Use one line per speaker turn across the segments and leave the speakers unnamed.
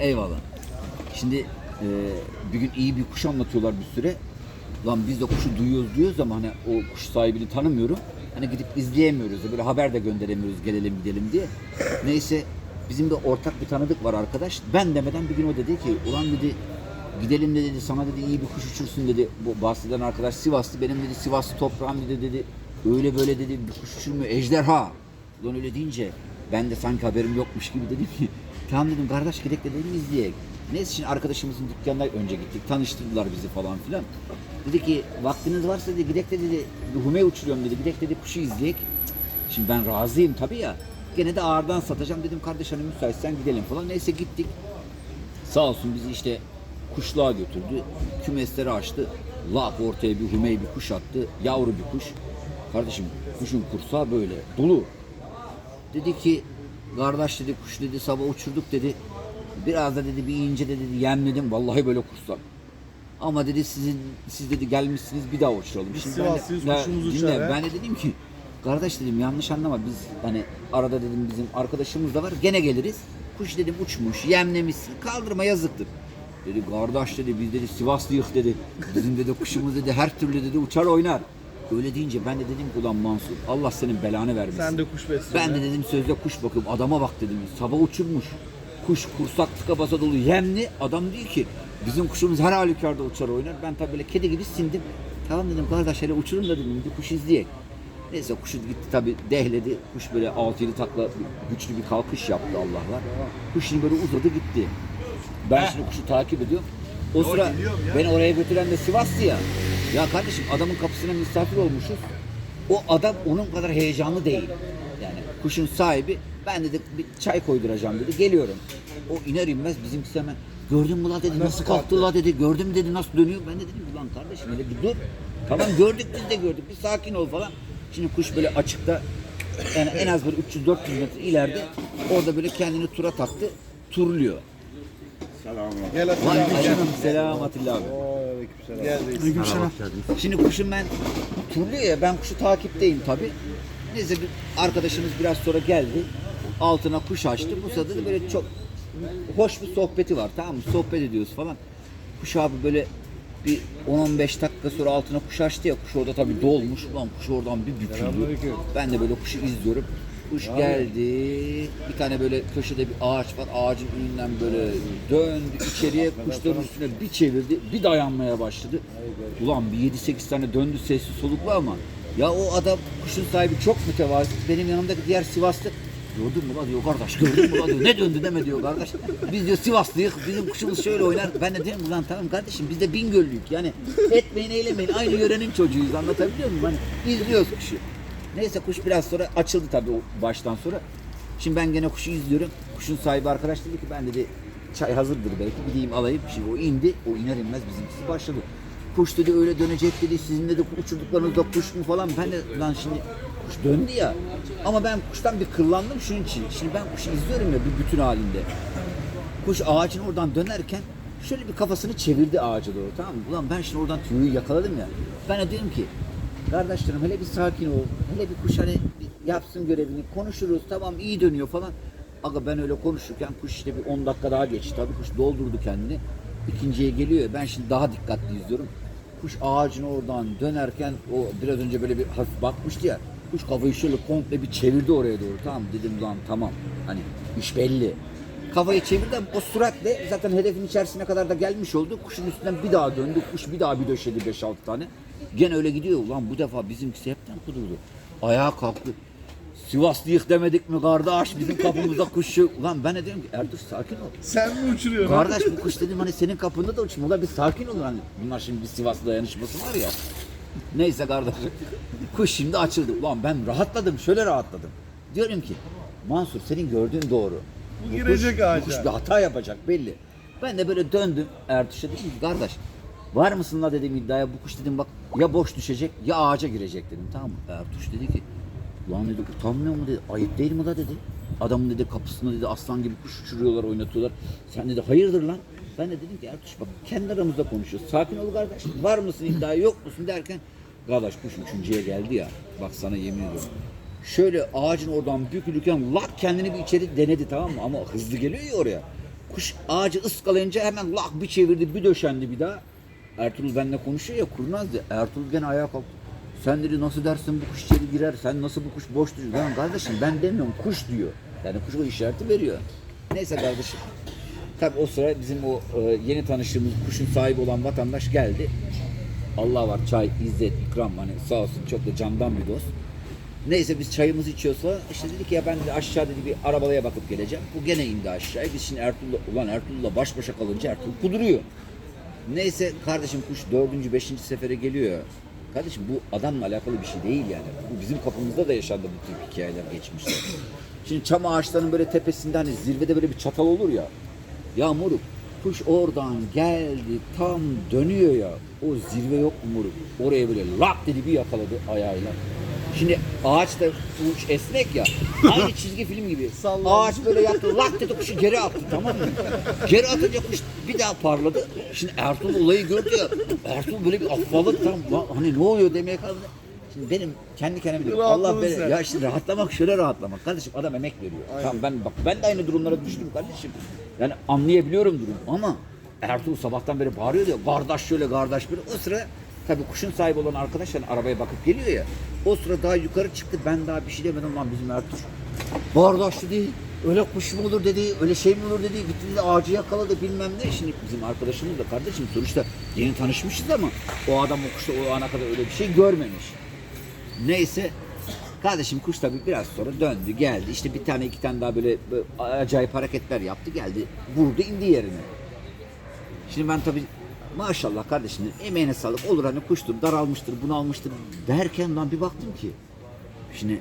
Eyvallah. Şimdi e, bir gün iyi bir kuş anlatıyorlar bir süre. Lan biz de kuşu duyuyoruz diyoruz ama hani o kuş sahibini tanımıyorum. Hani gidip izleyemiyoruz. da Böyle haber de gönderemiyoruz gelelim gidelim diye. Neyse bizim de ortak bir tanıdık var arkadaş. Ben demeden bir gün o dedi ki ulan dedi gidelim de dedi sana dedi iyi bir kuş uçursun dedi. Bu bahseden arkadaş Sivaslı benim dedi Sivaslı toprağım dedi dedi. Öyle böyle dedi bir kuş uçurmuyor ejderha. Ulan öyle deyince ben de sanki haberim yokmuş gibi dedim ki tamam dedim kardeş gidek de dedim izleyek. Neyse şimdi arkadaşımızın dükkanına önce gittik. Tanıştırdılar bizi falan filan. Dedi ki vaktiniz varsa dedi gidek de dedi hume uçuruyorum dedi. Gidek dedi kuşu izleyek. Şimdi ben razıyım tabii ya. Gene de ağırdan satacağım dedim kardeş hani müsaitsen gidelim falan. Neyse gittik. Sağ olsun bizi işte kuşluğa götürdü. Kümesleri açtı. Lak ortaya bir hümey bir kuş attı. Yavru bir kuş. Kardeşim kuşun kursağı böyle dolu. Dedi ki kardeş dedi kuş dedi sabah uçurduk dedi. Biraz da dedi bir ince de dedi yemledim. Vallahi böyle kursak. Ama dedi sizin siz dedi gelmişsiniz bir daha uçuralım.
Biz
ben de-
Sivaslıyız, kuşumuz
dinle,
uçar, he?
Ben de dedim ki kardeş dedim yanlış anlama biz hani arada dedim bizim arkadaşımız da var gene geliriz. Kuş dedim uçmuş yemlemişsin kaldırma yazıktır. Dedi kardeş dedi biz dedi Sivaslıyız dedi. Bizim dedi kuşumuz dedi her türlü dedi uçar oynar. Öyle deyince ben de dedim ki ulan Mansur Allah senin belanı vermesin.
Sen de kuş besle.
Ben de dedim sözde kuş bakıyorum adama bak dedim. Sabah uçurmuş. Kuş kursak tıka basa dolu yemli. Adam diyor ki bizim kuşumuz her halükarda uçar oynar. Ben tabii böyle kedi gibi sindim. Tamam dedim kardeş hele uçurun da dedim bir kuş izleyek. Neyse kuşu gitti tabii dehledi. Kuş böyle 6-7 takla güçlü bir kalkış yaptı Allah var. Kuş şimdi böyle uzadı gitti. Ben şimdi kuşu takip ediyorum. O sıra beni oraya götüren de Sivas'tı ya. Ya kardeşim adamın kapısına misafir olmuşuz. O adam onun kadar heyecanlı değil. Yani kuşun sahibi ben dedi bir çay koyduracağım dedi. Geliyorum. O iner inmez bizimkisi hemen gördün mü la dedi nasıl kalktı la dedi. Gördüm dedi nasıl dönüyor. Ben de dedim ulan kardeşim hele bir dur. Tamam gördük biz de gördük. Bir sakin ol falan. Şimdi kuş böyle açıkta yani en az böyle 300-400 metre ileride orada böyle kendini tura taktı. Turluyor.
Atilla abi.
selam Atilla abi.
Gel reis.
Şimdi kuşun ben turluyor ya ben kuşu takipteyim tabi. Neyse bir arkadaşımız biraz sonra geldi. Altına kuş açtı. Bu sırada da böyle çok hoş bir sohbeti var tamam mı? Sohbet ediyoruz falan. Kuş abi böyle bir 10-15 dakika sonra altına kuş açtı ya kuş orada tabi dolmuş. Ulan kuş oradan bir büküldü. Ben de böyle kuşu izliyorum. Kuş geldi. Bir tane böyle köşede bir ağaç var. Ağacın önünden böyle döndü içeriye kuşların üstüne bir çevirdi. Bir dayanmaya başladı. Ulan bir 7-8 tane döndü sessiz soluklu ama ya o adam kuşun sahibi çok mütevazi. Benim yanımdaki diğer Sivaslı Gördün mü la diyor kardeş gördün mü la diyor. Ne döndü deme diyor kardeş. Biz diyor Sivaslıyız. Bizim kuşumuz şöyle oynar. Ben de diyorum ulan tamam kardeşim biz de Bingöllüyük. Yani etmeyin eylemeyin. Aynı yörenin çocuğuyuz anlatabiliyor muyum? Hani izliyoruz kuşu. Neyse kuş biraz sonra açıldı tabii o baştan sonra. Şimdi ben gene kuşu izliyorum. Kuşun sahibi arkadaş dedi ki ben dedi çay hazırdır belki gideyim alayım. Şimdi o indi. O iner inmez bizimkisi başladı. Kuş dedi öyle dönecek dedi. Sizin dedi uçurduklarınızda kuş mu falan. Ben de lan şimdi kuş döndü ya. Ama ben kuştan bir kırlandım şunun için. Şimdi ben kuşu izliyorum ya bir bütün halinde. Kuş ağacın oradan dönerken şöyle bir kafasını çevirdi ağaca doğru tamam mı? Ulan ben şimdi oradan tüyü yakaladım ya. Ben de diyorum ki kardeşlerim hele bir sakin ol. Hele bir kuş hani yapsın görevini konuşuruz tamam iyi dönüyor falan. Aga ben öyle konuşurken kuş işte bir 10 dakika daha geçti. Tabii kuş doldurdu kendini. İkinciye geliyor. Ben şimdi daha dikkatli izliyorum. Kuş ağacın oradan dönerken o biraz önce böyle bir hafif bakmıştı ya. Kuş kafayı şöyle komple bir çevirdi oraya doğru. Tamam dedim lan tamam. Hani iş belli. Kafayı çevirdi ama o süratle zaten hedefin içerisine kadar da gelmiş oldu. Kuşun üstünden bir daha döndü. Kuş bir daha bir döşedi 5-6 tane. Gene öyle gidiyor. Ulan bu defa bizimkisi hepten kudurdu. Ayağa kalktı. Sivaslıyık demedik mi kardeş bizim kapımızda kuş yok. Ulan ben de diyorum ki Ertuğrul sakin ol.
Sen mi uçuruyorsun?
Kardeş bu kuş dedim hani senin kapında da uçmuyor. Ulan bir sakin olun hani. Bunlar şimdi bir Sivaslı dayanışması var ya. Neyse kardeş. Kuş şimdi açıldı. Ulan ben rahatladım. Şöyle rahatladım. Diyorum ki Mansur senin gördüğün doğru.
Bu girecek
kuş,
ağaca.
Bu kuş bir hata yapacak belli. Ben de böyle döndüm Ertuş'a dedim ki kardeş var mısın la dedim iddiaya bu kuş dedim bak ya boş düşecek ya ağaca girecek dedim tamam mı? Ertuş dedi ki Ulan dedi utanmıyor mu dedi. Ayıp değil mi la dedi. Adamın dedi kapısında dedi aslan gibi kuş uçuruyorlar oynatıyorlar. Sen dedi hayırdır lan. Ben de dedim ki Ertuş bak kendi aramızda konuşuyoruz. Sakin ol kardeş. Var mısın iddiaya yok musun derken Kardeş kuş üçüncüye geldi ya. Bak sana yemin ediyorum. Şöyle ağacın oradan bükülürken lak kendini bir içeri denedi tamam mı? Ama hızlı geliyor ya oraya. Kuş ağacı ıskalayınca hemen lak bir çevirdi bir döşendi bir daha. Ertuğrul benimle konuşuyor ya kurnazdı. Ertuğrul gene ayağa kalktı. Sen dedi nasıl dersin bu kuş içeri girer, sen nasıl bu kuş boş duruyor. Lan kardeşim ben demiyorum kuş diyor. Yani kuş o işareti veriyor. Neyse kardeşim. Tabi o sıra bizim o e, yeni tanıştığımız kuşun sahibi olan vatandaş geldi. Allah var çay, izzet, ikram hani sağ olsun çok da candan bir dost. Neyse biz çayımızı içiyorsa işte dedik ya ben de aşağı dedi bir arabaya bakıp geleceğim. Bu gene indi aşağıya. Biz şimdi Ertuğrul'la, ulan Ertuğrul'la baş başa kalınca Ertuğrul kuduruyor. Neyse kardeşim kuş dördüncü, beşinci sefere geliyor. Kardeşim bu adamla alakalı bir şey değil yani. Bu bizim kapımızda da yaşandı bu tip hikayeler geçmişte. Şimdi çam ağaçlarının böyle tepesinde hani zirvede böyle bir çatal olur ya. Ya moruk kuş oradan geldi tam dönüyor ya. O zirve yok mu moruk? Oraya böyle lap dedi bir yakaladı ayağıyla. Şimdi ağaç da uç esnek ya. Aynı çizgi film gibi. Ağaç böyle yaptı. Lak dedi kuşu geri attı tamam mı? Geri atınca kuş bir daha parladı. Şimdi Ertuğrul olayı gördü ya. Ertuğrul böyle bir afalladı tam. Lan hani ne oluyor demeye kaldı. Şimdi benim kendi kendime diyorum. Allah beni,
sen.
ya şimdi rahatlamak şöyle rahatlamak. Kardeşim adam emek veriyor. Tamam ben bak ben de aynı durumlara düştüm kardeşim. Yani anlayabiliyorum durum ama Ertuğrul sabahtan beri bağırıyor ya. Kardeş şöyle kardeş böyle. O sıra tabii kuşun sahibi olan arkadaş hani arabaya bakıp geliyor ya. O sıra daha yukarı çıktı. Ben daha bir şey demedim lan bizim Ertuğrul. Kardeş dedi. Öyle kuş mu olur dedi, öyle şey mi olur dedi, gitti dedi ağacı yakaladı bilmem ne. Şimdi bizim arkadaşımız da kardeşim sonuçta yeni tanışmışız ama o adam o kuşta o ana kadar öyle bir şey görmemiş. Neyse kardeşim kuş tabii biraz sonra döndü geldi. İşte bir tane iki tane daha böyle, böyle acayip hareketler yaptı geldi. Vurdu indi yerine. Şimdi ben tabii maşallah kardeşim emeğine sağlık olur hani kuştur daralmıştır bunalmıştır derken lan bir baktım ki. Şimdi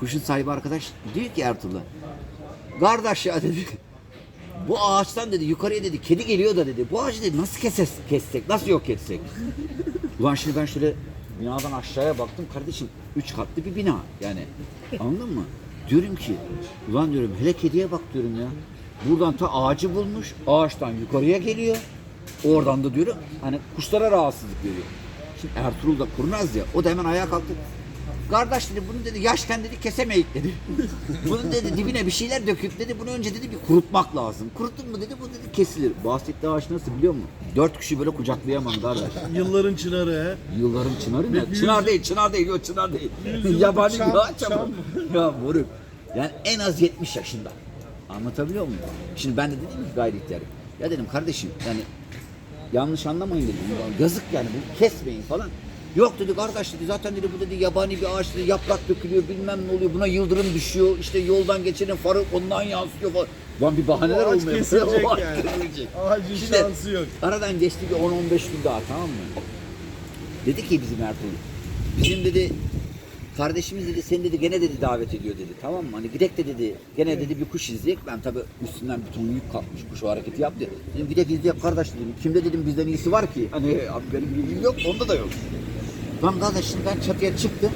kuşun sahibi arkadaş diyor ki Ertuğrul'a kardeş ya dedi bu ağaçtan dedi yukarıya dedi kedi geliyor da dedi bu ağacı dedi nasıl keses, kessek nasıl yok etsek. Ulan şimdi ben şöyle binadan aşağıya baktım kardeşim üç katlı bir bina yani anladın mı? Diyorum ki ulan diyorum hele kediye bak diyorum ya. Buradan ta ağacı bulmuş ağaçtan yukarıya geliyor. Oradan da diyorum hani kuşlara rahatsızlık veriyor. Şimdi Ertuğrul da kurnaz ya o da hemen ayağa kalktı. Kardeş dedi bunu dedi yaşken dedi kesemeyik dedi. Bunun dedi dibine bir şeyler döküp dedi bunu önce dedi bir kurutmak lazım. Kuruttun mu dedi bu dedi kesilir. Bahsettiği ağaç nasıl biliyor musun? Dört kişi böyle kucaklayamam kardeş.
Yılların çınarı he.
Yılların çınarı ne? Çınar değil, çınar değil, yok çınar değil. Yabani bir ağaç ama. ya moruk. Yani en az 70 yaşında. Anlatabiliyor muyum? Şimdi ben de dedim ki gayri ihtiyar. Ya dedim kardeşim yani yanlış anlamayın dedim. Ya Yazık yani bunu kesmeyin falan. Yok dedi kardeş dedi zaten dedi bu dedi yabani bir ağaç dedi yaprak dökülüyor bilmem ne oluyor buna yıldırım düşüyor işte yoldan geçenin farı ondan yansıyor falan. Lan bir bahaneler
O ağaç kesilecek yani.
kesilecek.
Ağacın
Şimdi-
şansı yok.
Aradan geçti bir 10-15 gün daha tamam mı? Dedi ki bizim Ertuğrul. Bizim dedi kardeşimiz dedi seni dedi gene dedi davet ediyor dedi tamam mı? Hani gidek de dedi gene dedi bir kuş izleyek. Ben tabii üstünden bir ton yük kalkmış kuş o hareketi yaptı. Dedim gidek izleyek kardeş dedim. Kimde dedim bizden iyisi var ki? Hani abi benim bilgim yok onda da yok. Lan kardeş şimdi ben çatıya çıktım.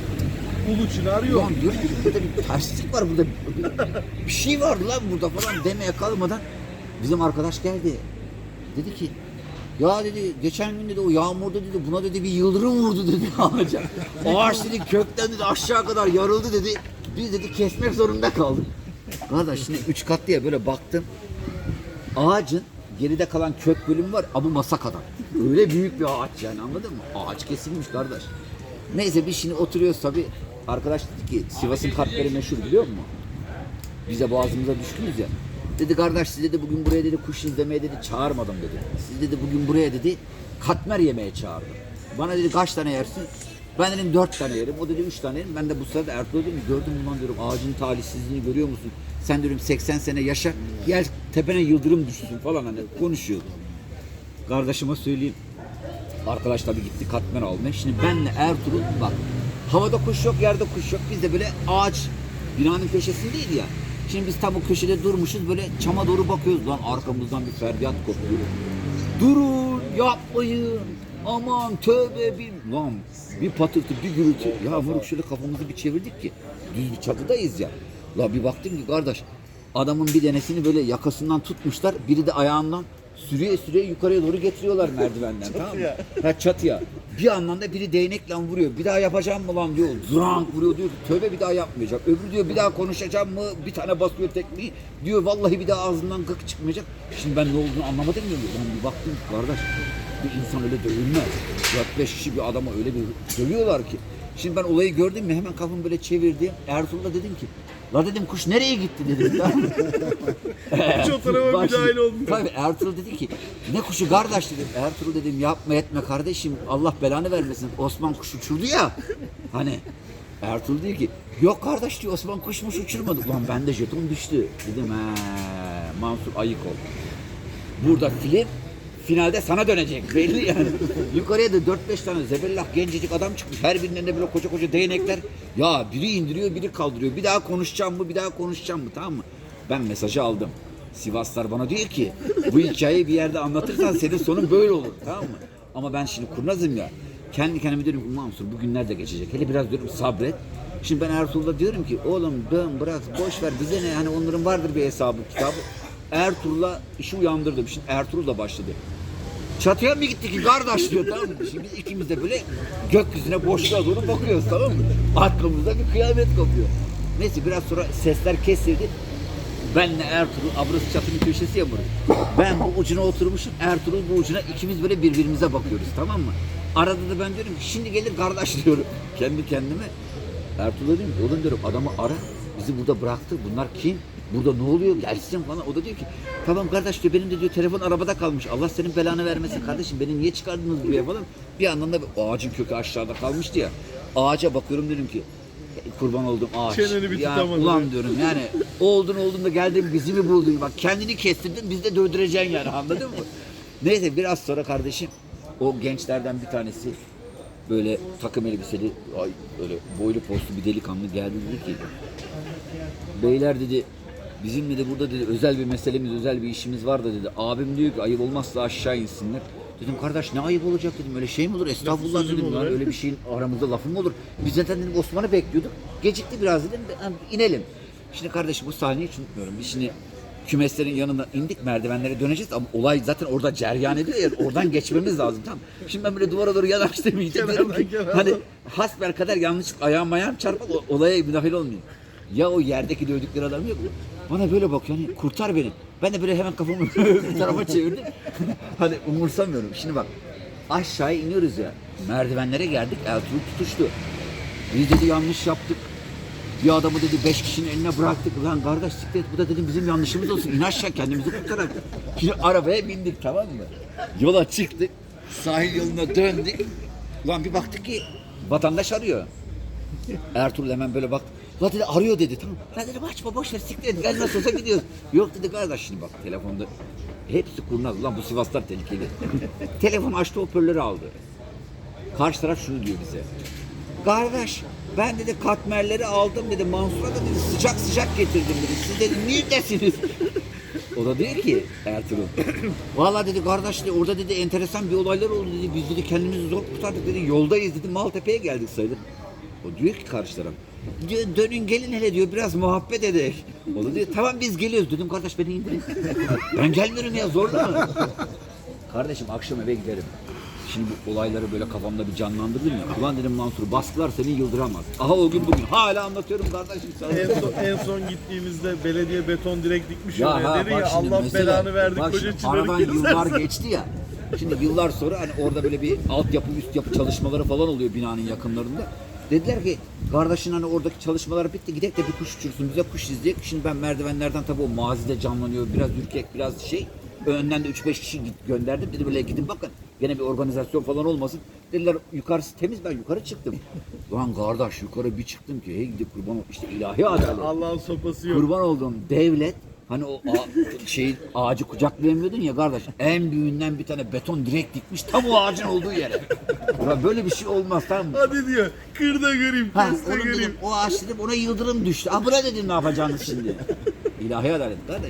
Ulu çınar yok.
Ulan diyorum ki burada bir terslik var burada. Bir, bir şey var lan burada falan demeye kalmadan bizim arkadaş geldi. Dedi ki ya dedi geçen gün dedi o yağmurda dedi buna dedi bir yıldırım vurdu dedi ağaca. Ağaç dedi kökten dedi aşağı kadar yarıldı dedi. Biz dedi kesmek zorunda kaldık. Kardeş şimdi üç katlı ya böyle baktım. Ağacın geride kalan kök bölümü var ama masa kadar. Öyle büyük bir ağaç yani anladın mı? Ağaç kesilmiş kardeş. Neyse biz şimdi oturuyoruz tabi. Arkadaş dedi ki Sivas'ın katleri meşhur biliyor musun? Biz de boğazımıza düşkünüz ya. Dedi kardeş siz dedi bugün buraya dedi kuş izlemeye dedi çağırmadım dedi. Siz dedi bugün buraya dedi katmer yemeye çağırdım. Bana dedi kaç tane yersin? Ben dedim dört tane yerim. O dedi üç tane yerim. Ben de bu sırada Ertuğrul dedim gördün mü lan diyorum ağacın talihsizliğini görüyor musun? Sen diyorum 80 sene yaşa gel tepene yıldırım düşsün falan hani konuşuyordu. Kardeşime söyleyeyim. Arkadaş tabii gitti katmer almaya. Şimdi benle Ertuğrul bak havada kuş yok yerde kuş yok. Biz de böyle ağaç binanın köşesindeydi ya. Şimdi biz tam o köşede durmuşuz böyle çama doğru bakıyoruz. Lan arkamızdan bir feryat kopuyor. Durun yapmayın. Aman tövbe bir lan bir patırtı bir gürültü. Ya moruk şöyle kafamızı bir çevirdik ki düz bir çatıdayız ya. La bir baktım ki kardeş adamın bir denesini böyle yakasından tutmuşlar. Biri de ayağından sürüye sürüye yukarıya doğru getiriyorlar merdivenden tamam mı? Ha çatıya. Bir yandan da biri değnekle vuruyor. Bir daha yapacağım mı lan diyor. Zrank vuruyor diyor tövbe bir daha yapmayacak. Öbürü diyor bir daha konuşacağım mı? Bir tane basıyor tekmeyi. Diyor vallahi bir daha ağzından gık çıkmayacak. Şimdi ben ne olduğunu anlamadım ya. Ben bir baktım kardeş. Bir insan öyle dövülmez. 4-5 kişi bir adama öyle bir dövüyorlar ki. Şimdi ben olayı gördüm mü hemen kafamı böyle çevirdim. Ertuğrul'a dedim ki La dedim kuş nereye gitti dedim.
Hiç o tarafa
Bak
müdahale
şimdi,
olmuyor.
Tabii Ertuğrul dedi ki ne kuşu kardeş dedim. Ertuğrul dedim yapma etme kardeşim Allah belanı vermesin. Osman kuş uçurdu ya. Hani Ertuğrul diyor ki yok kardeş diyor Osman kuşmuş uçurmadı. Ulan bende jeton düştü. Dedim he Mansur ayık ol. Burada film finalde sana dönecek belli yani. Yukarıya da 4-5 tane zebellah gencecik adam çıkmış. Her birinin de böyle koca koca değnekler. Ya biri indiriyor biri kaldırıyor. Bir daha konuşacağım mı bir daha konuşacağım mı tamam mı? Ben mesajı aldım. Sivaslar bana diyor ki bu hikayeyi bir yerde anlatırsan senin sonun böyle olur tamam mı? Ama ben şimdi kurnazım ya. Kendi kendime diyorum ki Mansur bu günler de geçecek. Hele biraz diyorum sabret. Şimdi ben Ertuğrul'a diyorum ki oğlum dön bırak boş ver bize ne hani onların vardır bir hesabı kitabı. Ertuğrul'a işi uyandırdım. Şimdi Ertuğrul'la başladı. Çatıya mı gittik ki kardeş diyor tamam mı? Şimdi ikimiz de böyle gökyüzüne boşluğa doğru bakıyoruz tamam mı? Arkamızda bir kıyamet kopuyor. Neyse biraz sonra sesler kesildi. Benle Ertuğrul, abrası çatının köşesi ya burası. Ben bu ucuna oturmuşum, Ertuğrul bu ucuna ikimiz böyle birbirimize bakıyoruz tamam mı? Arada da ben diyorum ki şimdi gelir kardeş diyorum kendi kendime. Ertuğrul'a diyorum ki oğlum diyorum adamı ara. Bizi burada bıraktı. Bunlar kim? Burada ne oluyor? Gelsin falan. O da diyor ki tamam kardeş diyor benim de diyor telefon arabada kalmış. Allah senin belanı vermesin kardeşim. Beni niye çıkardınız buraya falan. Bir yandan da ağacın kökü aşağıda kalmıştı ya. Ağaca bakıyorum dedim ki kurban oldum ağaç.
Çeneni bir
Ya
tutamadın.
Ulan diyorum yani oldun oldun da geldin bizi mi buldun? Bak kendini kestirdin biz de dövdüreceksin yani anladın mı? Neyse biraz sonra kardeşim o gençlerden bir tanesi böyle takım elbiseli ay böyle boylu postlu bir delikanlı geldi dedi ki beyler dedi bizim dedi burada dedi özel bir meselemiz özel bir işimiz var da dedi abim diyor ki ayıp olmazsa aşağı insinler dedim kardeş ne ayıp olacak dedim öyle şey mi olur estağfurullah dedim
he?
öyle bir şeyin aramızda lafı mı olur biz zaten dedim Osman'ı bekliyorduk gecikti biraz dedim de, "Ha, inelim şimdi kardeşim bu sahneyi hiç unutmuyorum biz şimdi kümeslerin yanına indik merdivenlere döneceğiz ama olay zaten orada ceryan ediyor ya oradan geçmemiz lazım tamam. Şimdi ben böyle duvara doğru yanaştım iyice dedim ki
kenardan.
hani hasbel kadar yanlış ayağım ayağım çarpar o- olaya müdahale olmayayım. Ya o yerdeki dövdükleri adam yok mu? Bana böyle bakıyor hani kurtar beni. Ben de böyle hemen kafamı bir tarafa çevirdim. hani umursamıyorum. Şimdi bak aşağıya iniyoruz ya. Merdivenlere geldik. Ertuğrul tutuştu. Biz dedi yanlış yaptık. Bir adamı dedi beş kişinin eline bıraktık. Lan kardeş siklet bu da dedim bizim yanlışımız olsun. İn aşağı kendimizi kurtarak. Şimdi arabaya bindik tamam mı? Yola çıktık. Sahil yoluna döndük. Lan bir baktık ki vatandaş arıyor. Ertuğrul hemen böyle baktı. La dedi arıyor dedi tamam. La dedim açma boş ver siktir et gel nasıl olsa gidiyoruz. Yok dedi kardeş şimdi bak telefonda hepsi kurnaz. Lan bu Sivaslar tehlikeli. Telefon açtı hoparlörü aldı. Karşı taraf şunu diyor bize. Kardeş ben dedi katmerleri aldım dedi Mansur'a da dedi sıcak sıcak getirdim dedi. Siz dedi neredesiniz? o da diyor ki Ertuğrul. Valla dedi kardeş dedi orada dedi enteresan bir olaylar oldu dedi. Biz dedi kendimizi zor kurtardık dedi. Yoldayız dedi Maltepe'ye geldik sayılır. O diyor ki karşı taraf. Diyor, dönün gelin hele diyor biraz muhabbet edelim. O da diyor tamam biz geliyoruz dedim kardeş beni indirin. ben gelmiyorum ya zorla mı? Kardeşim akşam eve giderim. Şimdi bu olayları böyle kafamda bir canlandırdım ya. Ulan dedim Mansur baskılar seni yıldıramaz. Aha o gün bugün. Hala anlatıyorum kardeşim sana.
En son, en son gittiğimizde belediye beton direk dikmiş
Ya
oraya.
ha,
Dedi ya Allah
mesele-
belanı verdi
bak
koca
şimdi aradan yıllar geçti ya. Şimdi yıllar sonra hani orada böyle bir altyapı üst yapı çalışmaları falan oluyor binanın yakınlarında. Dediler ki kardeşin hani oradaki çalışmalar bitti gidek de bir kuş uçursun bize kuş izleyek. Şimdi ben merdivenlerden tabii o mazide canlanıyor biraz ürkek biraz şey. Önden de 3-5 kişi gönderdim. Dedi böyle gidin bakın. Gene bir organizasyon falan olmasın. Dediler yukarısı temiz ben yukarı çıktım. Lan kardeş yukarı bir çıktım ki hey gidip kurban ol- işte ilahi adalet.
Allah'ın sopası yok.
Kurban olduğum devlet hani o a- şey ağacı kucaklayamıyordun ya kardeş. En büyüğünden bir tane beton direk dikmiş tam o ağacın olduğu yere. Ulan böyle bir şey olmaz tamam mı?
Hadi diyor kır da göreyim
Ha,
kes de
onu
göreyim.
dedim, o ağaç dedim ona yıldırım düştü. Ha buna dedim ne yapacağınız şimdi? İlahi adalet kardeş.